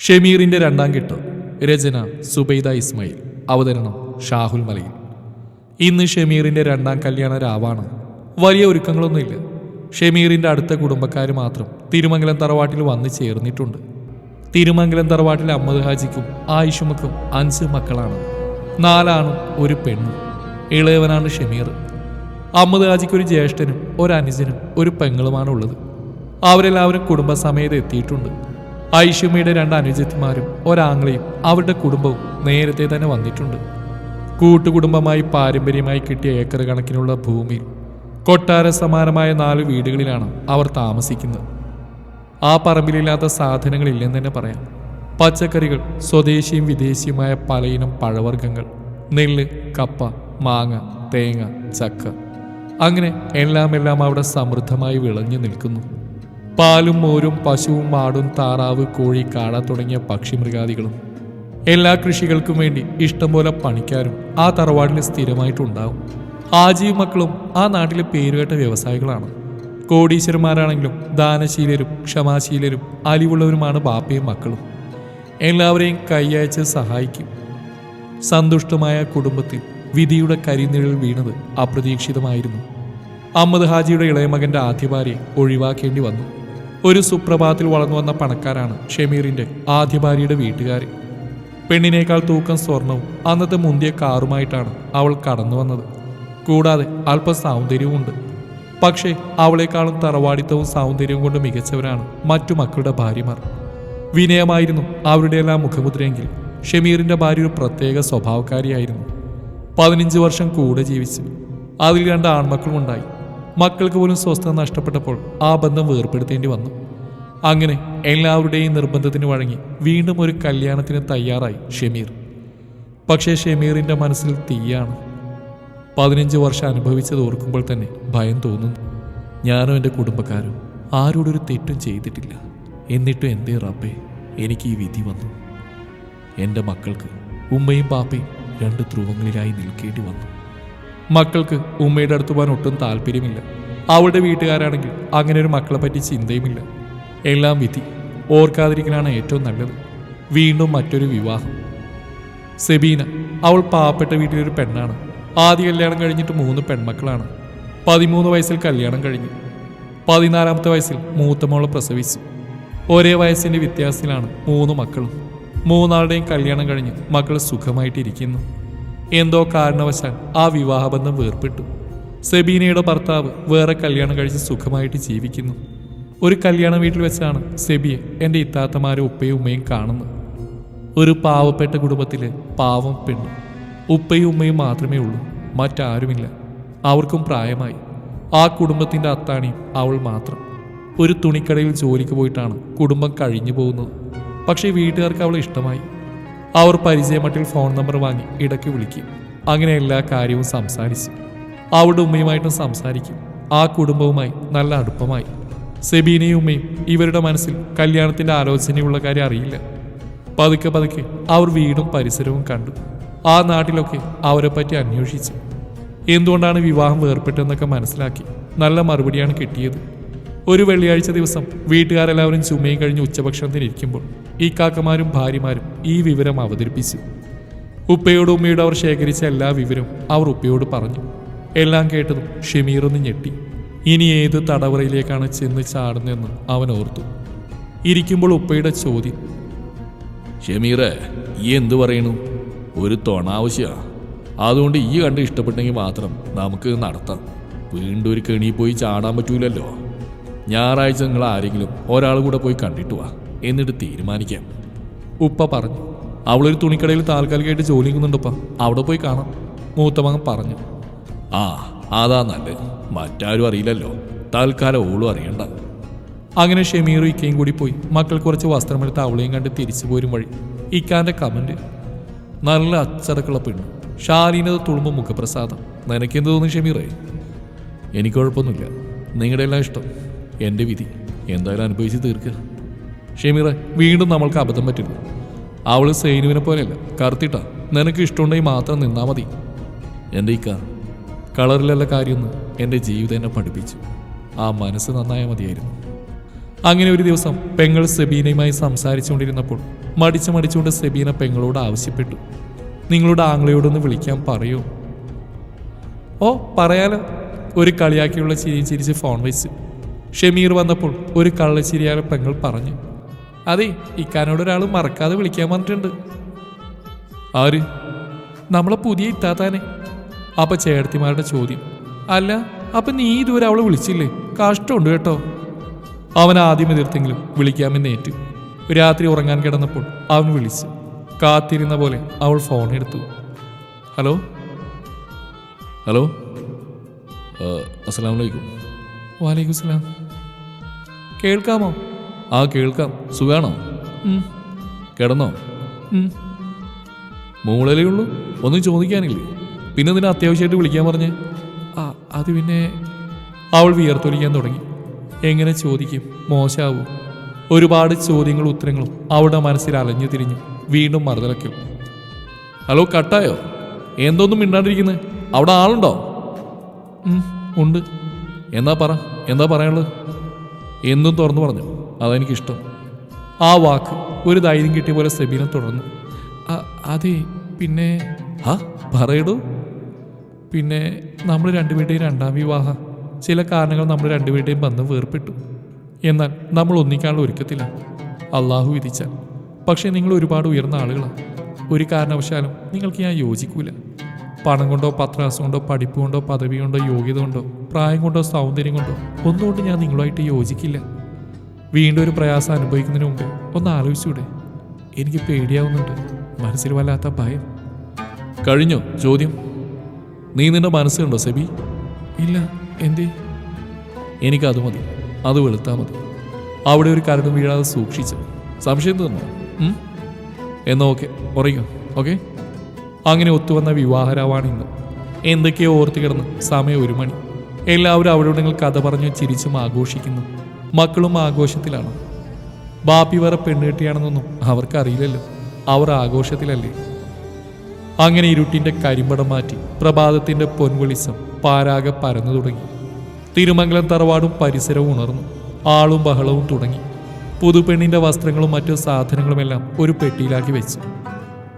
ഷമീറിന്റെ രണ്ടാം കെട്ട് രചന സുബൈദ ഇസ്മയിൽ അവതരണം ഷാഹുൽ മലയിൽ. ഇന്ന് ഷമീറിന്റെ രണ്ടാം കല്യാണ രാവാണ്. വലിയ ഒരുക്കങ്ങളൊന്നുമില്ല. ഷമീറിന്റെ അടുത്ത കുടുംബക്കാർ മാത്രം തിരുമംഗലം തറവാട്ടിൽ വന്ന് ചേർന്നിട്ടുണ്ട്. തിരുമംഗലം തറവാട്ടിൽ അമ്മദ് ഹാജിക്കും ആയിഷുമക്കും അഞ്ച് മക്കളാണ്. നാലാണും ഒരു പെണ്ണും. ഇളയവനാണ് ഷമീർ. അമ്മദ് ഹാജിക്ക് ഒരു ജ്യേഷ്ഠനും ഒരു അനുജനും ഒരു പെങ്ങളുമാണ് ഉള്ളത്. അവരെല്ലാവരും കുടുംബസമേതം എത്തിയിട്ടുണ്ട്. ഐഷുമയുടെ രണ്ട് അനുജത്തിമാരും ഒരാങ്ങളെയും അവരുടെ കുടുംബവും നേരത്തെ തന്നെ വന്നിട്ടുണ്ട്. കൂട്ടുകുടുംബമായി പാരമ്പര്യമായി കിട്ടിയ ഏക്കർ കണക്കിനുള്ള ഭൂമിയിൽ കൊട്ടാര സമാനമായ നാല് വീടുകളിലാണ് അവർ താമസിക്കുന്നത്. ആ പറമ്പിലില്ലാത്ത സാധനങ്ങളില്ലെന്ന് തന്നെ പറയാം. പച്ചക്കറികൾ സ്വദേശിയും വിദേശിയുമായ പലയിനം പഴവർഗങ്ങൾ നെല്ല് കപ്പ മാങ്ങ തേങ്ങ ചക്ക. അങ്ങനെ എല്ലാം എല്ലാം അവിടെ സമൃദ്ധമായി വിളഞ്ഞു നിൽക്കുന്നു. പാലും മോരും പശുവും മാടും താറാവ് കോഴി കാട തുടങ്ങിയ പക്ഷിമൃഗാദികളും എല്ലാ കൃഷികൾക്കും വേണ്ടി ഇഷ്ടംപോലെ പണിക്കാരും ആ തറവാടിൽ സ്ഥിരമായിട്ടുണ്ടാവും. ആജീവ് മക്കളും ആ നാട്ടിലെ പേരുകേട്ട വ്യവസായികളാണ്. കോടീശ്വരന്മാരാണെങ്കിലും ദാനശീലരും ക്ഷമാശീലരും അലിവുള്ളവരുമാണ് ബാപ്പയും മക്കളും. എല്ലാവരെയും കൈയയച്ച് സഹായിക്കും. സന്തുഷ്ടമായ കുടുംബത്തിൽ വിധിയുടെ കരിനിഴൽ വീണത് അപ്രതീക്ഷിതമായിരുന്നു. അഹമ്മദ് ഹാജിയുടെ ഇളയമകന്റെ ആദ്യ ഭാര്യ ഒഴിവാക്കേണ്ടി വന്നു. ഒരു സുപ്രഭാതത്തിൽ വളർന്നു വന്ന പണക്കാരാണ് ഷമീറിന്റെ ആദ്യ ഭാര്യയുടെ വീട്ടുകാർ പെണ്ണിനേക്കാൾ തൂക്കം സ്വർണവും അന്നത്തെ മുന്തിയ കാറുമായിട്ടാണ് അവൾ കടന്നു വന്നത്. കൂടാതെ അല്പ സൗന്ദര്യവുമുണ്ട് പക്ഷേ അവളെക്കാളും തറവാടിത്തവും സൗന്ദര്യവും കൊണ്ട് മികച്ചവരാണ് മറ്റു മക്കളുടെ ഭാര്യമാർ. വിനയമായിരുന്നു അവരുടെയെല്ലാം മുഖമുദ്രയെങ്കിൽ ഷമീറിന്റെ ഭാര്യ ഒരു പ്രത്യേക സ്വഭാവക്കാരിയായിരുന്നു. പതിനഞ്ച് വർഷം കൂടെ ജീവിച്ചു. അതിൽ രണ്ട് ആൺമക്കളുമുണ്ടായി. മക്കൾക്ക് പോലും സ്വസ്ഥത നഷ്ടപ്പെട്ടപ്പോൾ ആ ബന്ധം വേർപ്പെടുത്തേണ്ടി വന്നു. അങ്ങനെ എല്ലാവരുടെയും നിർബന്ധത്തിന് വഴങ്ങി വീണ്ടും ഒരു കല്യാണത്തിന് തയ്യാറായി ഷമീർ. പക്ഷേ ഷെമീറിന്റെ മനസ്സിൽ തീയാണ്. പതിനഞ്ച് വർഷം അനുഭവിച്ചത് ഓർക്കുമ്പോൾ തന്നെ ഭയം തോന്നുന്നു ഞാനും എന്റെ കുടുംബക്കാരും ആരോടൊരു തെറ്റും ചെയ്തിട്ടില്ല. എന്നിട്ടും എന്തേ റബ്ബേ എനിക്ക് ഈ വിധി വന്നു. എന്റെ മക്കൾക്ക് ഉമ്മയും പാപ്പയും രണ്ട് ധ്രുവങ്ങളിലായി നിൽക്കേണ്ടി വന്നു. മക്കൾക്ക് ഉമ്മയുടെ അടുത്ത് പോകാൻ ഒട്ടും താല്പര്യമില്ല. അവളുടെ വീട്ടുകാരാണെങ്കിൽ അങ്ങനെ ഒരു മക്കളെ പറ്റി ചിന്തയുമില്ല. എല്ലാം വിധി. ഓർക്കാതിരിക്കലാണ് ഏറ്റവും നല്ലത്. വീണ്ടും മറ്റൊരു വിവാഹം. സെബീന അവൾ പാവപ്പെട്ട വീട്ടിലൊരു പെണ്ണാണ്. ആദ്യ കല്യാണം കഴിഞ്ഞിട്ട് മൂന്ന് പെൺമക്കളാണ്. പതിമൂന്ന് വയസ്സിൽ കല്യാണം കഴിഞ്ഞു. പതിനാലാമത്തെ വയസ്സിൽ മൂത്തമോളെ പ്രസവിച്ചു. ഒരേ വയസ്സിന്റെ വ്യത്യാസത്തിലാണ് മൂന്ന് മക്കളും. മൂന്നാളുടെയും കല്യാണം കഴിഞ്ഞ് മക്കൾ സുഖമായിട്ടിരിക്കുന്നു. എന്തോ കാരണവശാൽ ആ വിവാഹബന്ധം വേർപെട്ടു സെബീനയുടെ ഭർത്താവ് വേറെ കല്യാണം കഴിച്ച് സുഖമായിട്ട് ജീവിക്കുന്നു. ഒരു കല്യാണ വീട്ടിൽ വെച്ചാണ് സെബിയെ എന്റെ ഇത്താത്തമാരും ഉപ്പയും ഉമ്മയും കാണുന്നത്. ഒരു പാവപ്പെട്ട കുടുംബത്തിലെ പാവം പെണ്ണ്. ഉപ്പയും ഉമ്മയും മാത്രമേ ഉള്ളൂ മറ്റാരുമില്ല. അവർക്കും പ്രായമായി. ആ കുടുംബത്തിന്റെ അത്താണിയും അവൾ മാത്രം. ഒരു തുണിക്കടയിൽ ജോലിക്ക് പോയിട്ടാണ് കുടുംബം കഴിഞ്ഞു പോകുന്നത്. പക്ഷേ വീട്ടുകാർക്ക് അവൾ ഇഷ്ടമായി. അവർ പരിചയമട്ടിൽ ഫോൺ നമ്പർ വാങ്ങി ഇടയ്ക്ക് വിളിക്കും. അങ്ങനെ എല്ലാ കാര്യവും സംസാരിച്ചു. അവളുടെ ഉമ്മയുമായിട്ടും സംസാരിക്കും. ആ കുടുംബവുമായി നല്ല അടുപ്പമായി. സെബീനയും ഉമ്മയും ഇവരുടെ മനസ്സിൽ കല്യാണത്തിന്റെ ആലോചനയുള്ള കാര്യം അറിയില്ല. പതുക്കെ പതുക്കെ അവർ വീടും പരിസരവും കണ്ടു. ആ നാട്ടിലൊക്കെ അവരെപ്പറ്റി പറ്റി അന്വേഷിച്ചു. എന്തുകൊണ്ടാണ് വിവാഹം വേർപെട്ടെന്നൊക്കെ മനസ്സിലാക്കി നല്ല മറുപടിയാണ് കിട്ടിയത്. ഒരു വെള്ളിയാഴ്ച ദിവസം വീട്ടുകാരെല്ലാവരും ചുമയും കഴിഞ്ഞ് ഉച്ചഭക്ഷണത്തിന് ഇരിക്കുമ്പോൾ ഈ കാക്കമാരും ഭാര്യമാരും ഈ വിവരം അവതരിപ്പിച്ചു. ഉപ്പയോടും ഉമ്മയോടും അവർ ശേഖരിച്ച എല്ലാ വിവരവും അവർ ഉപ്പയോട് പറഞ്ഞു. എല്ലാം കേട്ടതും ഷമീർ ഒന്ന് ഞെട്ടി. ഇനി ഏത് തടവറയിലേക്കാണ് ചെന്ന് ചാടുന്നതെന്ന് അവൻ ഓർത്തു. ഇരിക്കുമ്പോൾ ഉപ്പയുടെ ചോദ്യം ഷെമീറെ ഈ എന്തു പറയണു? ഒരു തുണ അതുകൊണ്ട് ഈ കണ്ട് ഇഷ്ടപ്പെട്ടെങ്കിൽ മാത്രം നമുക്ക് നടത്താം. വീണ്ടും ഒരു കെണി പോയി ചാടാൻ പറ്റൂലല്ലോ. ഞായറാഴ്ച നിങ്ങൾ ആരെങ്കിലും ഒരാൾ കൂടെ പോയി കണ്ടിട്ട് വാ. എന്നിട്ട് തീരുമാനിക്കാം. ഉപ്പ പറഞ്ഞു അവളൊരു തുണിക്കടയിൽ താൽക്കാലികമായിട്ട് ജോലി ചെയ്യുന്നുണ്ടപ്പ. അവിടെ പോയി കാണാം. മൂത്തമകൻ പറഞ്ഞു ആ അതാ നല്ലത്. മറ്റാരും അറിയില്ലല്ലോ. തൽക്കാലം ഓളും അറിയണ്ട. അങ്ങനെ ഷെമീറും ഇക്കയും കൂടി പോയി. മക്കൾ കുറച്ച് വസ്ത്രമെടുത്ത് അവളെയും കണ്ട് തിരിച്ചു പോരും വഴി. ഇക്കാന്റെ കമന്റ് നല്ല അച്ചടക്കുള്ള പെണ്ണ്. ഷാലീനത് തുളുമ്പ് മുഖപ്രസാദം. നിനക്കെന്ത് തോന്നി ഷെമീറേ? എനിക്ക് കുഴപ്പമൊന്നുമില്ല. നിങ്ങളുടെ എല്ലാം ഇഷ്ടം. എന്റെ വിധി. എന്തായാലും അനുഭവിച്ച് തീർക്കുക. ഷെമീറ വീണ്ടും നമ്മൾക്ക് അബദ്ധം പറ്റില്ല. അവൾ സൈനുവിനെ പോലെയല്ല. കറുത്തിട്ടാ. നിനക്ക് ഇഷ്ടമുണ്ടെങ്കിൽ മാത്രം നിന്നാൽ മതി. എന്റെ ഇക്ക കളറിലല്ല കാര്യമെന്ന് എന്റെ ജീവിതം എന്നെ പഠിപ്പിച്ചു. ആ മനസ്സ് നന്നായാൽ മതിയായിരുന്നു. അങ്ങനെ ഒരു ദിവസം പെങ്ങൾ സെബീനയുമായി സംസാരിച്ചുകൊണ്ടിരുന്നപ്പോൾ മടിച്ച് മടിച്ചുകൊണ്ട് സെബീന പെങ്ങളോട് ആവശ്യപ്പെട്ടു. നിങ്ങളുടെ ആംഗ്ലയോടൊന്ന് വിളിക്കാൻ പറയൂ. ഓ പറയാലോ. ഒരു കളിയാക്കിയുള്ള ചിരി ചിരിച്ച് ഫോൺ വെച്ച്. ഷമീർ വന്നപ്പോൾ ഒരു കള്ളശ്ശേരിയായ പെങ്ങൾ പറഞ്ഞു അതെ ഇക്കാനോട് ഒരാൾ മറക്കാതെ വിളിക്കാൻ വന്നിട്ടുണ്ട് ആര്? നമ്മളെ പുതിയ ഇത്താത്താനെ. അപ്പൊ ചേട്ടത്തിമാരുടെ ചോദ്യം. അല്ല അപ്പൊ നീ ഇതുവരെ അവളെ വിളിച്ചില്ലേ? കഷ്ടമുണ്ട് കേട്ടോ. അവൻ ആദ്യം എതിർത്തെങ്കിലും വിളിക്കാമെന്ന് ഏറ്റു. രാത്രി ഉറങ്ങാൻ കിടന്നപ്പോൾ അവൻ വിളിച്ചു. കാത്തിരുന്ന പോലെ അവൾ ഫോൺ എടുത്തു. ഹലോ? ഹലോ? അസ്സാം വലൈക്കും വാലേക്കും സലാം. കേൾക്കാമോ? ആ കേൾക്കാം. സുഖാണോ? കിടന്നോ. മൂളലേ ഉള്ളൂ. ഒന്നും ചോദിക്കാനില്ലേ? പിന്നെ നിന്നെ അത്യാവശ്യമായിട്ട് വിളിക്കാൻ പറഞ്ഞ്. ആ അത് പിന്നെ അവൾ വിയർത്തൊലിക്കാൻ തുടങ്ങി. എങ്ങനെ ചോദിക്കും? മോശമാവും ഒരുപാട് ചോദ്യങ്ങളും ഉത്തരങ്ങളും അവളുടെ മനസ്സിൽ അലഞ്ഞു തിരിഞ്ഞു. വീണ്ടും മറുതലക്കും ഹലോ കട്ടായോ? എന്തോന്നും മിണ്ടാണ്ടിരിക്കുന്നത് അവിടെ ആളുണ്ടോ? ഉണ്ട്. എന്നാ പറ? എന്താ പറയാനുള്ളത്? എന്തും തുറന്നു പറഞ്ഞു. അതെനിക്കിഷ്ടം ആ വാക്ക് ഒരു ധൈര്യം കിട്ടിയ പോലെ സെബീന തുടർന്നു. "ആ, അതെ പിന്നെ? ഹാ പറയടൂ. പിന്നെ നമ്മൾ രണ്ടുപേരുടെയും രണ്ടാം വിവാഹം. ചില കാരണങ്ങൾ നമ്മൾ രണ്ടുപേരുടെയും ബന്ധം വേർപ്പെട്ടു. എന്നാൽ നമ്മൾ ഒന്നിക്കാനുള്ള ഒരുക്കത്തില്ല. അള്ളാഹു വിധിച്ചാൽ. പക്ഷേ നിങ്ങൾ ഒരുപാട് ഉയർന്ന ആളുകളാണ്. ഒരു കാരണവശാലും നിങ്ങൾക്ക് ഞാൻ യോജിക്കൂല. പണം കൊണ്ടോ പത്രാസം കൊണ്ടോ പഠിപ്പ് കൊണ്ടോ പദവി കൊണ്ടോ യോഗ്യത കൊണ്ടോ പ്രായം കൊണ്ടോ സൗന്ദര്യം കൊണ്ടോ ഒന്നുകൊണ്ട് ഞാൻ നിങ്ങളുമായിട്ട് യോജിക്കില്ല. വീണ്ടും ഒരു പ്രയാസം അനുഭവിക്കുന്നതിന് മുമ്പ് ഒന്ന് ആലോചിച്ചൂടെ എനിക്ക് പേടിയാവുന്നുണ്ട്. മനസ്സിൽ വല്ലാത്ത ഭയം. കഴിഞ്ഞോ? ചോദ്യം. നീ നിന്റെ മനസ്സുണ്ടോ സെബി? ഇല്ല എന്തേ? എനിക്കത് മതി. അത് വെളുത്താൽ മതി. അവിടെ ഒരു കരട് വീഴാതെ സൂക്ഷിച്ചു. സംശയം തോന്നുന്നു? എന്നാ ഓക്കെ ഉറയോ ഓക്കെ? അങ്ങനെ ഒത്തുവന്ന വിവാഹരാവാണ് ഇന്ന്. എന്തൊക്കെയോ ഓർത്തു കിടന്ന് സമയം ഒരു മണി. എല്ലാവരും അവിടെ കഥ പറഞ്ഞു ചിരിച്ചും ആഘോഷിക്കുന്നു. മക്കളും ആഘോഷത്തിലാണ്. ബാപ്പി വേറെ പെണ്ണുകെട്ടിയാണെന്നൊന്നും അവർക്കറിയില്ലല്ലോ. അവർ ആഘോഷത്തിലല്ലേ? അങ്ങനെ ഇരുട്ടിന്റെ കരിമ്പടം മാറ്റി പ്രഭാതത്തിന്റെ പൊൻവെളിച്ചം പാരാകെ പരന്നു തുടങ്ങി. തിരുമംഗലം തറവാടും പരിസരവും ഉണർന്നു. ആളും ബഹളവും തുടങ്ങി. പുതുപെണ്ണിന്റെ വസ്ത്രങ്ങളും മറ്റു സാധനങ്ങളുമെല്ലാം ഒരു പെട്ടിയിലാക്കി വെച്ചു.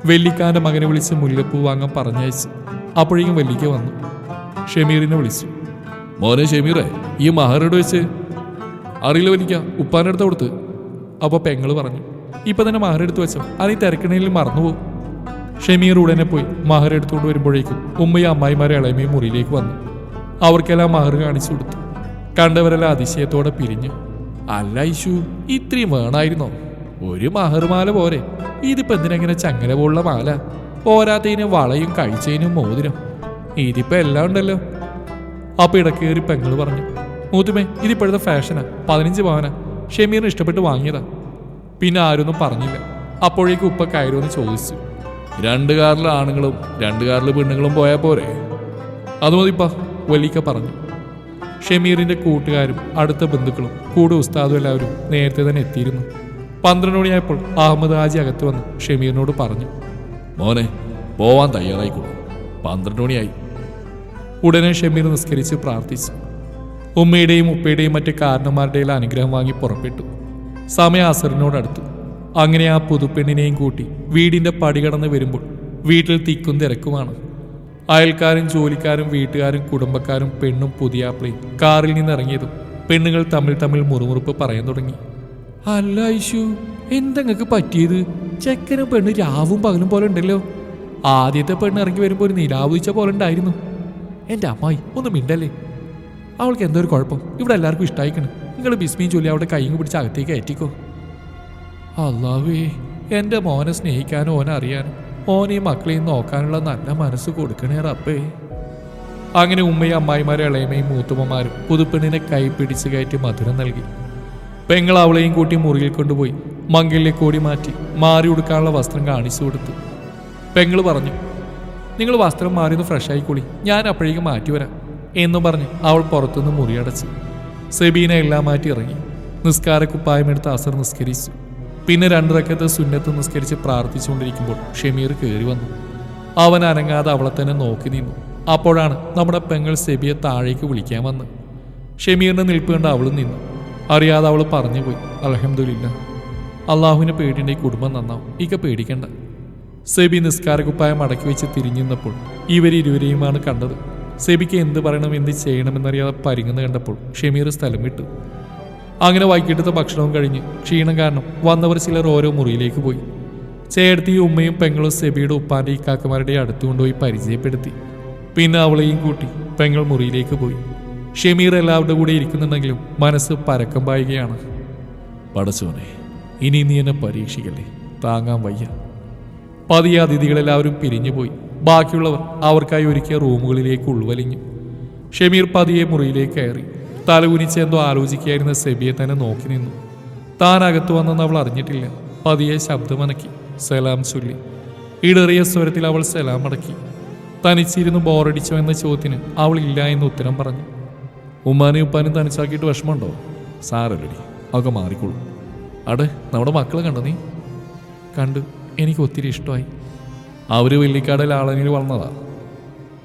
വെല്ലിക്കാന്റെ മകനെ വിളിച്ച് മുല്ലപ്പൂ വാങ്ങാൻ പറഞ്ഞയച്ചു അപ്പോഴേക്കും വെല്ലിക്ക വന്നു. ഷമീറിനെ വിളിച്ചു. മോനെ ഷെമീറെ ഈ മഹറോട് വെച്ച്? അറിയില്ല വലിക്ക ഉപ്പാന്റെ അടുത്ത് കൊടുത്ത്. അപ്പോൾ പെങ്ങൾ പറഞ്ഞു ഇപ്പൊ തന്നെ മഹർ എടുത്ത് വെച്ചോ ഈ തിരക്കണയിൽ മറന്നുപോകും ഷമീർ ഉടനെ പോയി മഹർ എടുത്തുകൊണ്ട് വരുമ്പോഴേക്കും ഉമ്മയും അമ്മായിമാരെ ഇളയമയും മുറിയിലേക്ക് വന്നു. അവർക്കെല്ലാം മഹർ കാണിച്ചു കൊടുത്തു. കണ്ടവരെല്ലാം അതിശയത്തോടെ പിരിഞ്ഞു അല്ല ഇഷു ഇത്രയും വേണമായിരുന്നോ? ഒരു മഹർമാല പോരെ. ഇതിപ്പോ എന്തിനെങ്ങനെ ചങ്ങല പോലുള്ള മാല? പോരാത്തതിന് വളയും കഴിച്ചതിനും മോതിരം. ഇതിപ്പോ എല്ലാം ഉണ്ടല്ലോ. അപ്പൊ ഇടക്കേറി പെങ്ങൾ പറഞ്ഞു മൂത്തുമേ ഇതിപ്പോഴത്തെ ഫാഷനാ? പതിനഞ്ച് പവനാ? ഷമീറിന് ഇഷ്ടപ്പെട്ട് വാങ്ങിയതാ. പിന്നെ ആരൊന്നും പറഞ്ഞില്ല. അപ്പോഴേക്കും ഉപ്പ കയറുമെന്ന് ചോദിച്ചു രണ്ട് കാറിലെ ആണുങ്ങളും രണ്ട് കാറിലെ പെണ്ണുങ്ങളും പോയാൽ പോരെ? അത് മതിപ്പാ വലിക്ക പറഞ്ഞു. ഷമീറിന്റെ കൂട്ടുകാരും അടുത്ത ബന്ധുക്കളും കൂടെ ഉസ്താദും എല്ലാവരും നേരത്തെ തന്നെ എത്തിയിരുന്നു. പന്ത്രണ്ട് മണിയായപ്പോൾ അഹമ്മദ് ഹാജി അകത്ത് വന്ന്. ഷമീറിനോട് പറഞ്ഞു മോനെ പോവാൻ തയ്യാറായിക്കോളൂ. പന്ത്രണ്ട് മണിയായി. ഉടനെ ഷമീർ നിസ്കരിച്ച് പ്രാർത്ഥിച്ചു. ഉമ്മയുടെയും ഉപ്പയുടെയും മറ്റ് കാരണന്മാരുടെയും അനുഗ്രഹം വാങ്ങി പുറപ്പെട്ടു. സമയം അസറിനോടടുത്തു. അങ്ങനെ ആ പുതുപ്പെണ്ണിനെയും കൂട്ടി വീടിന്റെ പടി കടന്ന് വരുമ്പോൾ വീട്ടിൽ തിക്കും തിരക്കുമാണ്. അയൽക്കാരും ജോലിക്കാരും വീട്ടുകാരും കുടുംബക്കാരും പെണ്ണും പുതിയാപ്പിളയും കാറിൽ നിന്നിറങ്ങിയതും പെണ്ണുകൾ തമ്മിൽ തമ്മിൽ മുറുമുറുപ്പ് പറയാൻ തുടങ്ങി. അല്ല ഐഷു എന്തെങ്ങക്ക് പറ്റിയത്? ചെക്കനും പെണ്ണ് രാവും പകലും പോലെ ഉണ്ടല്ലോ. ആദ്യത്തെ പെണ്ണ് ഇറങ്ങി വരുമ്പോൾ ഒരു നിലാവുച്ച പോലെ ഉണ്ടായിരുന്നു. എന്റെ അമ്മായി ഒന്ന് മിണ്ടല്ലേ? അവൾക്ക് എന്തോ ഒരു കുഴപ്പം. ഇവിടെ എല്ലാവർക്കും ഇഷ്ടമായിക്കണം നിങ്ങൾ ബിസ്മിയും ചൊല്ലി അവിടെ കൈയും പിടിച്ച് അകത്തേക്ക് കയറ്റിക്കോ. അല്ലാവേ എന്റെ മോനെ സ്നേഹിക്കാനും ഓനെ അറിയാനും ഓനെ മക്കളെയും നോക്കാനുള്ള നല്ല മനസ്സ് കൊടുക്കണേ റബ്ബേ. അങ്ങനെ ഉമ്മയും അമ്മായിമാരും ഇളയമ്മയും മൂത്തുമ്മമാരും പുതുപ്പെണ്ണിനെ കൈ പിടിച്ച് കയറ്റി മധുരം നൽകി. പെങ്ങൾ അവളെയും കൂട്ടി മുറിയിൽ കൊണ്ടുപോയി മങ്കലിലെ കോടി മാറ്റി മാറി ഉടുക്കാനുള്ള വസ്ത്രം കാണിച്ചു കൊടുത്തു. പെങ്ങൾ പറഞ്ഞു നിങ്ങൾ വസ്ത്രം മാറിയൊന്ന് ഫ്രഷ് കുളി. ഞാൻ അപ്പോഴേക്കും മാറ്റി വരാം എന്ന് പറഞ്ഞ് അവൾ പുറത്തുനിന്ന് മുറിയടച്ചു സെബീന എല്ലാം മാറ്റി ഇറങ്ങി. നിസ്കാര കുപ്പായമെടുത്ത് അസർ നിസ്കരിച്ചു. പിന്നെ രണ്ടിറക്കത്ത് സുന്നത്ത് നിസ്കരിച്ച് പ്രാർത്ഥിച്ചുകൊണ്ടിരിക്കുമ്പോൾ ഷമീർ കയറി വന്നു. അവൻ അനങ്ങാതെ അവളെ തന്നെ നോക്കി നിന്നു. അപ്പോഴാണ് നമ്മുടെ പെങ്ങൾ സെബിയെ താഴേക്ക് വിളിക്കാൻ വന്ന് ഷമീറിന്റെ നിൽപ്പ് കണ്ട് അവളും നിന്നു. അറിയാതെ അവൾ പറഞ്ഞു പോയി അലഹമില്ല അള്ളാഹുവിനെ പേടിയുണ്ട് ഈ കുടുംബം നന്നാവും. ഇക്ക പേടിക്കണ്ട. സെബി നിസ്കാരകുപ്പായം മടക്കി വെച്ച് തിരിഞ്ഞിരുന്നപ്പോൾ ഇവരിരുവരെയുമാണ് കണ്ടത്. സെബിക്ക് എന്ത് പറയണം എന്ത് ചെയ്യണമെന്നറിയാതെ പരിങ്ങുന്ന കണ്ടപ്പോൾ ഷമീർ സ്ഥലം വിട്ടു. അങ്ങനെ വൈകിട്ടത്തെ ഭക്ഷണവും കഴിഞ്ഞ് ക്ഷീണം കാരണം വന്നവർ ചിലർ ഓരോ മുറിയിലേക്ക് പോയി. ചേർത്തി ഉമ്മയും പെങ്ങളും സെബിയുടെ ഉപ്പാന്റെ ഇക്കാക്കമാരുടെ അടുത്ത് കൊണ്ടുപോയി പരിചയപ്പെടുത്തി. പിന്നെ അവളെയും കൂട്ടി പെങ്ങൾ മുറിയിലേക്ക് പോയി. ഷമീർ എല്ലാവരുടെ കൂടെ ഇരിക്കുന്നുണ്ടെങ്കിലും മനസ്സ് പരക്കം പായുകയാണ്. പടച്ചോനെ ഇനി നീ എന്നെ പരീക്ഷിക്കല്ലേ? താങ്ങാൻ വയ്യ. പതിയെ അതിഥികളെല്ലാവരും പിരിഞ്ഞുപോയി. ബാക്കിയുള്ളവർ അവർക്കായി ഒരുക്കിയ റൂമുകളിലേക്ക് ഉൾവലിഞ്ഞു. ഷമീർ പതിയെ മുറിയിലേക്ക് കയറി. തലകുനിച്ച് എന്തോ ആലോചിക്കുകയായിരുന്ന സെബിയെ തന്നെ നോക്കി നിന്നു. താൻ അകത്തു വന്നെന്ന് അവൾ അറിഞ്ഞിട്ടില്ല. പതിയെ ശബ്ദമനക്കി. സലാം ചൊല്ലി. ഇടറിയ സ്വരത്തിൽ അവൾ സലാം അടക്കി. തനിച്ചിരുന്ന് ബോറടിച്ചോ എന്ന ചോദ്യത്തിന് അവൾ ഇല്ല എന്ന് ഉത്തരം പറഞ്ഞു. ഉമ്മാനെയും ഉപ്പാനും തനിച്ചാക്കിയിട്ട് വിഷമമുണ്ടോ? സാരല്ലടി അതൊക്കെ മാറിക്കോളും. അടെ നമ്മുടെ മക്കളെ കണ്ടോ നീ? കണ്ടു എനിക്ക് ഒത്തിരി ഇഷ്ടമായി. അവർ വെള്ളിക്കാടിൽ ആളനിൽ വളർന്നതാ.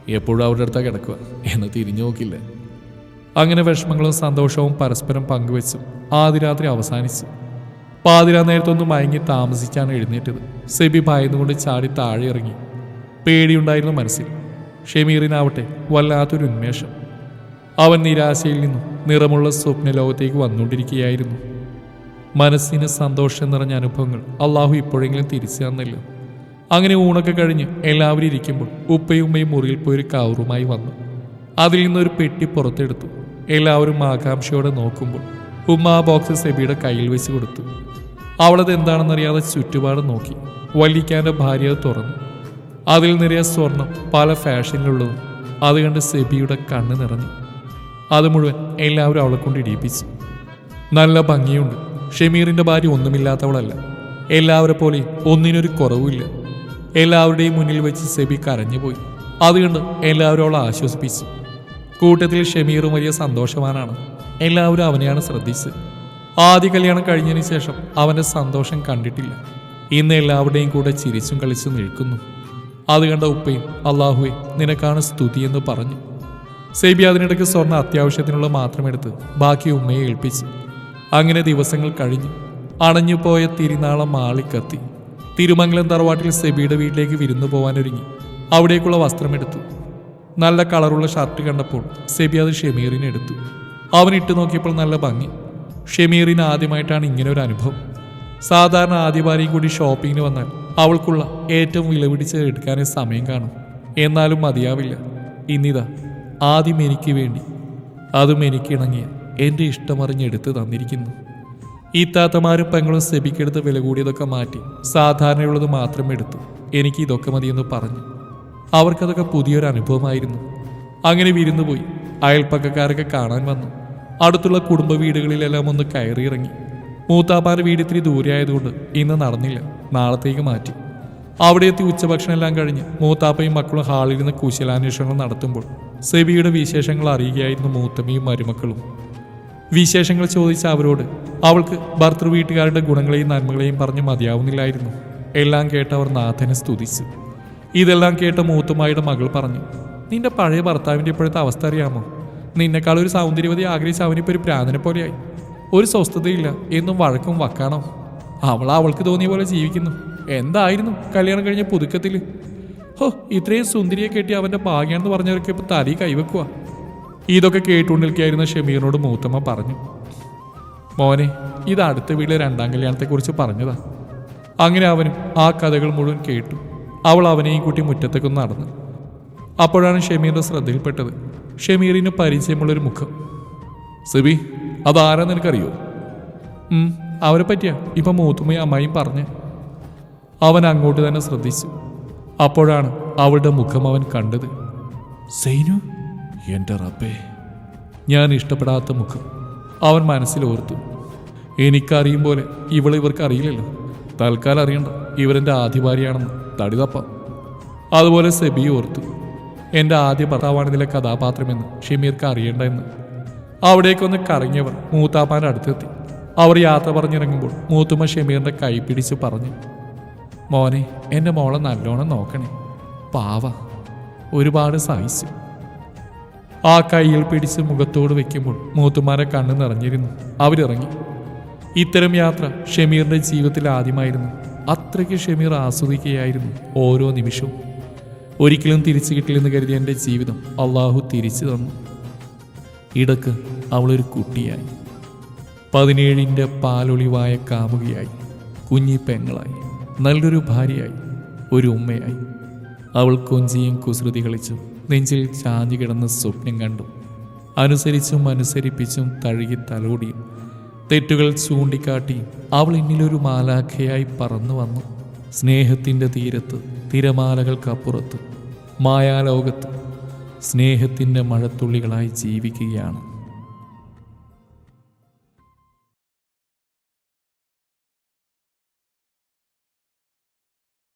എപ്പോഴും അവരുടെ അടുത്താ കിടക്കുക എന്ന് തിരിഞ്ഞു നോക്കില്ല. അങ്ങനെ വിഷമങ്ങളും സന്തോഷവും പരസ്പരം പങ്കുവെച്ചും ആദ്യ രാത്രി അവസാനിച്ചു പാതിരാ നേരത്തൊന്ന് മയങ്ങി താമസിച്ചാണ് എഴുന്നേറ്റത്. സെബി ഭയന്നുകൊണ്ട് ചാടി താഴെ ഇറങ്ങി. പേടിയുണ്ടായിരുന്നു മനസ്സിൽ ഷമീറിനാവട്ടെ വല്ലാത്തൊരു ഉന്മേഷം. അവൻ നിരാശയിൽ നിന്നും നിറമുള്ള സ്വപ്ന ലോകത്തേക്ക് വന്നുകൊണ്ടിരിക്കുകയായിരുന്നു. മനസ്സിന് സന്തോഷം നിറഞ്ഞ അനുഭവങ്ങൾ അള്ളാഹു ഇപ്പോഴെങ്കിലും തിരിച്ചു തന്നില്ല. അങ്ങനെ ഊണൊക്കെ കഴിഞ്ഞ് എല്ലാവരും ഇരിക്കുമ്പോൾ ഉപ്പയും ഉമ്മയും മുറിയിൽ പോയി ഒരു കവറുമായി വന്നു. അതിൽ നിന്നൊരു പെട്ടി പുറത്തെടുത്തു. എല്ലാവരും ആകാംക്ഷയോടെ നോക്കുമ്പോൾ ഉമ്മ ആ ബോക്സ് സെബിയുടെ കയ്യിൽ വെച്ച് കൊടുത്തു. അവളത് എന്താണെന്നറിയാതെ ചുറ്റുപാട് നോക്കി. വല്ലിക്കാന്റെ ഭാര്യ തുറന്നു. അതിൽ നിറയെ സ്വർണം പല ഫാഷനിലുള്ളതും അത് കണ്ട് സെബിയുടെ കണ്ണ് നിറഞ്ഞു. അത് മുഴുവൻ എല്ലാവരും അവളെ കൊണ്ട് ഇടിയിപ്പിച്ചു. നല്ല ഭംഗിയുണ്ട്. ഷമീറിന്റെ ഭാര്യ ഒന്നുമില്ലാത്തവളല്ല. എല്ലാവരെ പോലെയും ഒന്നിനൊരു കുറവുമില്ല. എല്ലാവരുടെയും മുന്നിൽ വെച്ച് സെബി കരഞ്ഞുപോയി. അതുകൊണ്ട് എല്ലാവരും അവളെ ആശ്വസിപ്പിച്ചു. കൂട്ടത്തിൽ ഷമീറും വലിയ സന്തോഷവാനാണ്. എല്ലാവരും അവനെയാണ് ശ്രദ്ധിച്ചത്. ആദ്യ കല്യാണം കഴിഞ്ഞതിന് ശേഷം അവന്റെ സന്തോഷം കണ്ടിട്ടില്ല. ഇന്ന് എല്ലാവരുടെയും കൂടെ ചിരിച്ചും കളിച്ചും നിൽക്കുന്നു. അത് കണ്ട ഉപ്പയും അള്ളാഹുവെ നിനക്കാണ് സ്തുതി എന്ന് പറഞ്ഞു. സെബി അതിനിടയ്ക്ക് സ്വർണ അത്യാവശ്യത്തിനുള്ള മാത്രം എടുത്ത് ബാക്കി ഉമ്മയെ ഏൽപ്പിച്ചു. അങ്ങനെ ദിവസങ്ങൾ കഴിഞ്ഞു. അണഞ്ഞുപോയ തിരുനാളം മാളിക്കത്തി. തിരുമംഗലം തറവാട്ടിൽ സെബിയുടെ വീട്ടിലേക്ക് വിരുന്നു പോവാനൊരുങ്ങി. അവിടേക്കുള്ള വസ്ത്രമെടുത്തു. നല്ല കളറുള്ള ഷർട്ട് കണ്ടപ്പോൾ സെബി അത് ഷെമീറിന് എടുത്തു. അവൻ ഇട്ടു നോക്കിയപ്പോൾ നല്ല ഭംഗി. ഷെമീറിന് ആദ്യമായിട്ടാണ് ഇങ്ങനെ ഒരു അനുഭവം. സാധാരണ ആദ്യ ഭാര്യയും കൂടി ഷോപ്പിങ്ങിന് വന്നാൽ അവൾക്കുള്ള ഏറ്റവും വിലപിടിച്ച് എടുക്കാനേ സമയം കാണും. എന്നാലും മതിയാവില്ല. ഇന്നിതാ. ആദ്യം എനിക്ക് വേണ്ടി അതും എനിക്കിണങ്ങിയ എന്റെ ഇഷ്ടമറിഞ്ഞെടുത്ത് തന്നിരിക്കുന്നു. ഈ താത്തമാരും പെങ്ങളും സെബിക്കെടുത്ത് വില കൂടിയതൊക്കെ മാറ്റി സാധാരണയുള്ളത് മാത്രം എടുത്തു എനിക്ക് ഇതൊക്കെ മതിയെന്ന് പറഞ്ഞു. അവർക്കതൊക്കെ പുതിയൊരു അനുഭവമായിരുന്നു. അങ്ങനെ വിരുന്നു പോയി. അയൽപ്പക്കക്കാരൊക്കെ കാണാൻ വന്നു. അടുത്തുള്ള കുടുംബ വീടുകളിലെല്ലാം ഒന്ന് കയറിയിറങ്ങി മൂത്താപ്പാന്റെ വീട് ഇത്തിരി ദൂരെ ആയതുകൊണ്ട് ഇന്ന് നടന്നില്ല. നാളത്തേക്ക് മാറ്റി. അവിടെ എത്തി ഉച്ചഭക്ഷണം എല്ലാം കഴിഞ്ഞ് മൂത്താപ്പയും മക്കളും ഹാളിൽ നിന്ന് കുശലാന്വേഷണങ്ങൾ നടത്തുമ്പോൾ സെബിയുടെ വിശേഷങ്ങൾ അറിയുകയായിരുന്നു മൂത്തമ്മയും മരുമക്കളും. വിശേഷങ്ങൾ ചോദിച്ച അവരോട് അവൾക്ക് ഭർത്തൃ വീട്ടുകാരുടെ ഗുണങ്ങളെയും നന്മകളെയും പറഞ്ഞ് മതിയാവുന്നില്ലായിരുന്നു. എല്ലാം കേട്ട് അവർ നാഥനെ സ്തുതിച്ചു. ഇതെല്ലാം കേട്ട മൂത്തുമായുടെ മകൾ പറഞ്ഞു നിന്റെ പഴയ ഭർത്താവിന്റെ ഇപ്പോഴത്തെ അവസ്ഥ അറിയാമോ? നിന്നെക്കാൾ ഒരു സൗന്ദര്യവതി ആഗ്രഹിച്ച അവനിപ്പോൾ ഒരു പ്രാന്തനെ പോലെയായി. ഒരു സ്വസ്ഥതയില്ല എന്നും വഴക്കും വക്കാണോ? അവൾ അവൾക്ക് തോന്നിയ പോലെ ജീവിക്കുന്നു. എന്തായിരുന്നു കല്യാണം കഴിഞ്ഞ പുതുക്കത്തിൽ? ഹോ ഇത്രയും സുന്ദരിയെ കെട്ടി അവന്റെ ഭാഗ്യാണെന്ന് പറഞ്ഞവരൊക്കെ ഇപ്പൊ തലി കൈവെക്കുക ഇതൊക്കെ കേട്ടുകൊണ്ടിരിക്കുകയായിരുന്ന ഷമീറിനോട് മൂത്തമ്മ പറഞ്ഞു. മോനെ ഇത് അടുത്ത വീട്ടിലെ രണ്ടാം കല്യാണത്തെക്കുറിച്ച് പറഞ്ഞതാ. അങ്ങനെ അവനും ആ കഥകൾ മുഴുവൻ കേട്ടു. അവൾ അവനെയും കൂട്ടി മുറ്റത്തേക്കൊന്ന് നടന്നു. അപ്പോഴാണ് ഷമീറിന്റെ ശ്രദ്ധയിൽപ്പെട്ടത്. ഷമീറിന് പരിചയമുള്ളൊരു മുഖം. സിബി അതാരാ നിനക്കറിയോ? അവരെ പറ്റിയാ ഇപ്പൊ മൂത്തുമ്മയും അമ്മയും പറഞ്ഞ്. അവൻ അങ്ങോട്ട് തന്നെ ശ്രദ്ധിച്ചു. അപ്പോഴാണ് അവളുടെ മുഖം അവൻ കണ്ടത്. സൈനു എന്റെ റബ്ബേ. ഞാൻ ഇഷ്ടപ്പെടാത്ത മുഖം. അവൻ മനസ്സിൽ ഓർത്തു. എനിക്കറിയും പോലെ ഇവളെ ഇവർക്ക് അറിയില്ലല്ലോ. തൽക്കാലം അറിയണ്ട. ഇവരെന്റെ ആദ്യ ഭാര്യയാണെന്ന് തടിതപ്പ. അതുപോലെ സെബി ഓർത്തു. എന്റെ ആദ്യ ഭർത്താവാണ് ഇതിലെ കഥാപാത്രമെന്ന് ഷമീർക്ക് അറിയണ്ട എന്ന്. അവിടേക്കൊന്ന് കറങ്ങിയവർ മൂത്താപ്പാന്റെ അടുത്തെത്തി. അവർ യാത്ര പറഞ്ഞിറങ്ങുമ്പോൾ മൂത്തുമ്മ ഷമീറിന്റെ കൈ പിടിച്ച് പറഞ്ഞു. മോനെ എന്റെ മോളെ നല്ലോണം നോക്കണേ. പാവ ഒരുപാട് സഹിച്ചു. ആ കയ്യിൽ പിടിച്ച് മുഖത്തോട് വെക്കുമ്പോൾ മൂത്തുമാരെ കണ്ണു നിറഞ്ഞിരുന്നു. അവരിറങ്ങി. ഇത്തരം യാത്ര ഷമീറിന്റെ ജീവിതത്തിൽ ആദ്യമായിരുന്നു. അത്രയ്ക്ക് ഷമീർ ആസ്വദിക്കുകയായിരുന്നു ഓരോ നിമിഷവും. ഒരിക്കലും തിരിച്ചു കിട്ടില്ലെന്ന് കരുതിയ എന്റെ ജീവിതം അള്ളാഹു തിരിച്ചു തന്നു. ഇടയ്ക്ക് അവളൊരു കുട്ടിയായി. പതിനേഴിന്റെ പാലൊളിവായ കാമുകിയായി. കുഞ്ഞി പെങ്ങളായി. നല്ലൊരു ഭാര്യയായി ഒരു ഉമ്മയായി. അവൾ കൊഞ്ചിയും കുസൃതി കളിച്ചും നെഞ്ചിൽ ചാഞ്ഞു കിടന്ന് സ്വപ്നം കണ്ടു. അനുസരിച്ചും അനുസരിപ്പിച്ചും തഴുകി തലോടിയും തെറ്റുകൾ ചൂണ്ടിക്കാട്ടി അവൾ എന്നിലൊരു മാലാഖയായി പറന്നു വന്നു. സ്നേഹത്തിന്റെ തീരത്ത് തിരമാലകൾക്കപ്പുറത്ത് മായാലോകത്ത് സ്നേഹത്തിന്റെ മഴത്തുള്ളികളായി ജീവിക്കുകയാണ്.